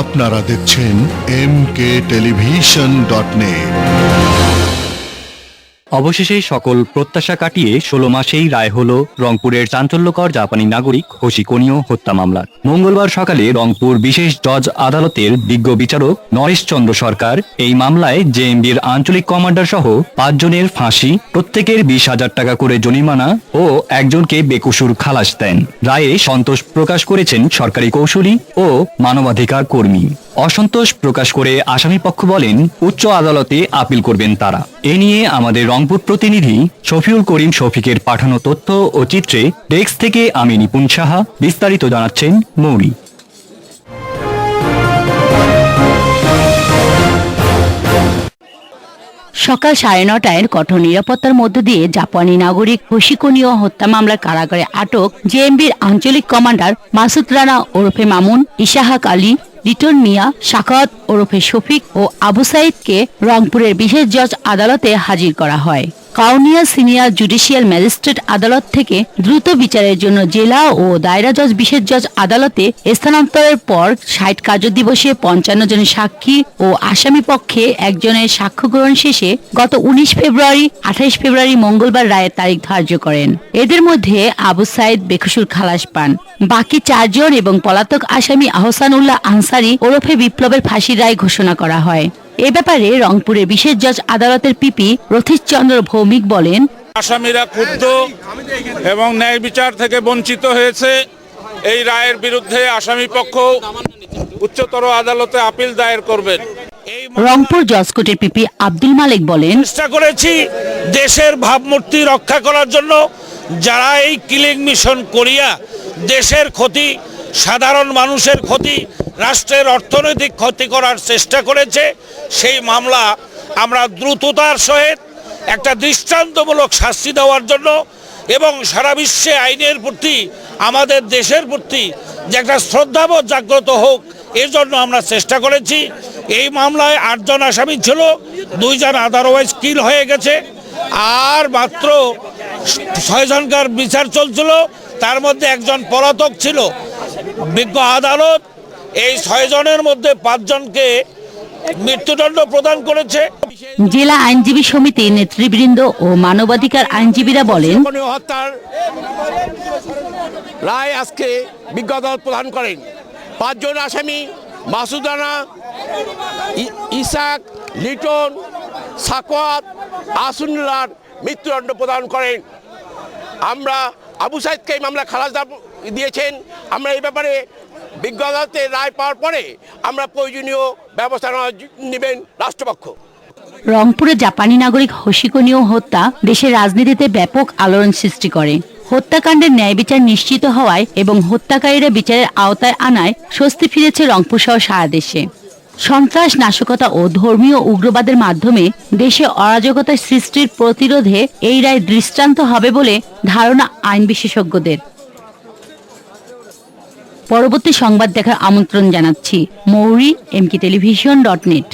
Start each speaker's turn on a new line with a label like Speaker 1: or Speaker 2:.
Speaker 1: আপনারা দেখছেন M K television dot net অবশেষে সকল প্রত্যাশা কাটিয়ে ষোলো মাসেই রায় হল রংপুরের চাঞ্চল্যকর জাপানি নাগরিক হোশিকনীয় হত্যা মামলার মঙ্গলবার সকালে রংপুর বিশেষ জজ আদালতের বিজ্ঞ বিচারক নরেশ চন্দ্র সরকার এই মামলায় জেএমবির আঞ্চলিক কমান্ডার সহ পাঁচজনের ফাঁসি প্রত্যেকের বিশ হাজার টাকা করে জরিমানা ও একজনকে বেকসুর খালাস দেন রায়ে সন্তোষ প্রকাশ করেছেন সরকারি কৌশলী ও মানবাধিকার কর্মী অসন্তোষ প্রকাশ করে আসামি পক্ষ বলেন উচ্চ আদালতে আপিল করবেন তারা এ নিয়ে আমাদের রংপুর প্রতিনিধি শফিউল করিম শফিকের পাঠানো তথ্য ও চিত্রে ডেস্ক থেকে আমি নিপুণ সাহা বিস্তারিত জানাচ্ছেন মৌরি
Speaker 2: সকাল সাড়ে নটায় কঠোর নিরাপত্তার মধ্য দিয়ে জাপানি নাগরিক হোশিকনীয় হত্যা মামলার কারাগারে আটক জেএমবির আঞ্চলিক কমান্ডার মাসুদ রানা ওরফে মামুন ইশাহাক আলী লিটন মিয়া সাকাত ওরফে শফিক ও আবু সাইদকে রংপুরের বিশেষ জজ আদালতে হাজির করা হয় কাউনিয়া সিনিয়র জুডিশিয়াল ম্যাজিস্ট্রেট আদালত থেকে দ্রুত বিচারের জন্য জেলা ও দায়রা জজ বিশেষ জজ আদালতে স্থানান্তরের পর ষাট কার্যদিবসে পঞ্চান্ন জন সাক্ষী ও আসামি পক্ষে একজনের সাক্ষ্য গ্রহণ শেষে গত উনিশ ফেব্রুয়ারি আঠাইশ ফেব্রুয়ারি মঙ্গলবার রায়ের তারিখ ধার্য করেন এদের মধ্যে আবু সাইদ বেকসুর খালাস পান বাকি চারজন এবং পলাতক আসামি আহসান উল্লাহ আনসারি ওরফে বিপ্লবের ফাঁসির রায় ঘোষণা করা হয় এ ব্যাপারে রংপুরের বিশেষ জজ আদালতের পিপি চন্দ্র ভৌমিক বলেন
Speaker 3: আসামিরা ক্ষুব্ধ এবং ন্যায় বিচার থেকে বঞ্চিত হয়েছে এই রায়ের বিরুদ্ধে আসামি পক্ষ উচ্চতর আদালতে আপিল দায়ের করবেন
Speaker 4: রংপুর জজকোটের পিপি আব্দুল মালিক বলেন চেষ্টা করেছি দেশের ভাবমূর্তি রক্ষা করার জন্য যারা এই কিলিং মিশন করিয়া দেশের ক্ষতি সাধারণ মানুষের ক্ষতি রাষ্ট্রের অর্থনৈতিক ক্ষতি করার চেষ্টা করেছে সেই মামলা আমরা দ্রুততার সহিত একটা দৃষ্টান্তমূলক শাস্তি দেওয়ার জন্য এবং সারা বিশ্বে আইনের প্রতি আমাদের দেশের প্রতি যে একটা শ্রদ্ধাবোধ জাগ্রত হোক এজন্য আমরা চেষ্টা করেছি এই মামলায় আটজন আসামি ছিল দুইজন আদারওয়াইজ কিল হয়ে গেছে আর মাত্র ছয়জনকার বিচার চলছিল তার মধ্যে একজন পলাতক ছিল বিজ্ঞ আদালত এই ছয়জনের মধ্যে পাঁচজনকে মৃত্যুদণ্ড প্রদান করেছে
Speaker 2: জেলা আইনজীবী সমিতির নেতৃবৃন্দ ও মানবাধিকার আইনজীবীরা বলেন
Speaker 5: হত্যার রায় আজকে বিজ্ঞতা প্রদান করেন পাঁচজন আসামি মাসুদানা ইসাক লিটন সাকোয়াত আসুন্লার মৃত্যুদণ্ড প্রদান করেন আমরা আবু সাইদকে এই মামলা খালাস দিয়েছেন আমরা এই ব্যাপারে বিজ্ঞ আদালতের রায় পাওয়ার পরে আমরা প্রয়োজনীয় ব্যবস্থা নেবেন রাষ্ট্রপক্ষ
Speaker 2: রংপুরে জাপানি নাগরিক হোশিকনীয় হত্যা দেশের রাজনীতিতে ব্যাপক আলোড়ন সৃষ্টি করে হত্যাকাণ্ডের ন্যায় বিচার নিশ্চিত হওয়ায় এবং হত্যাকারীরা বিচারের আওতায় আনায় স্বস্তি ফিরেছে রংপুর সহ সারা দেশে সন্ত্রাস নাশকতা ও ধর্মীয় উগ্রবাদের মাধ্যমে দেশে অরাজকতা সৃষ্টির প্রতিরোধে এই রায় দৃষ্টান্ত হবে বলে ধারণা আইন বিশেষজ্ঞদের পরবর্তী সংবাদ দেখার আমন্ত্রণ জানাচ্ছি মৌরি এমকি টেলিভিশন ডট নেট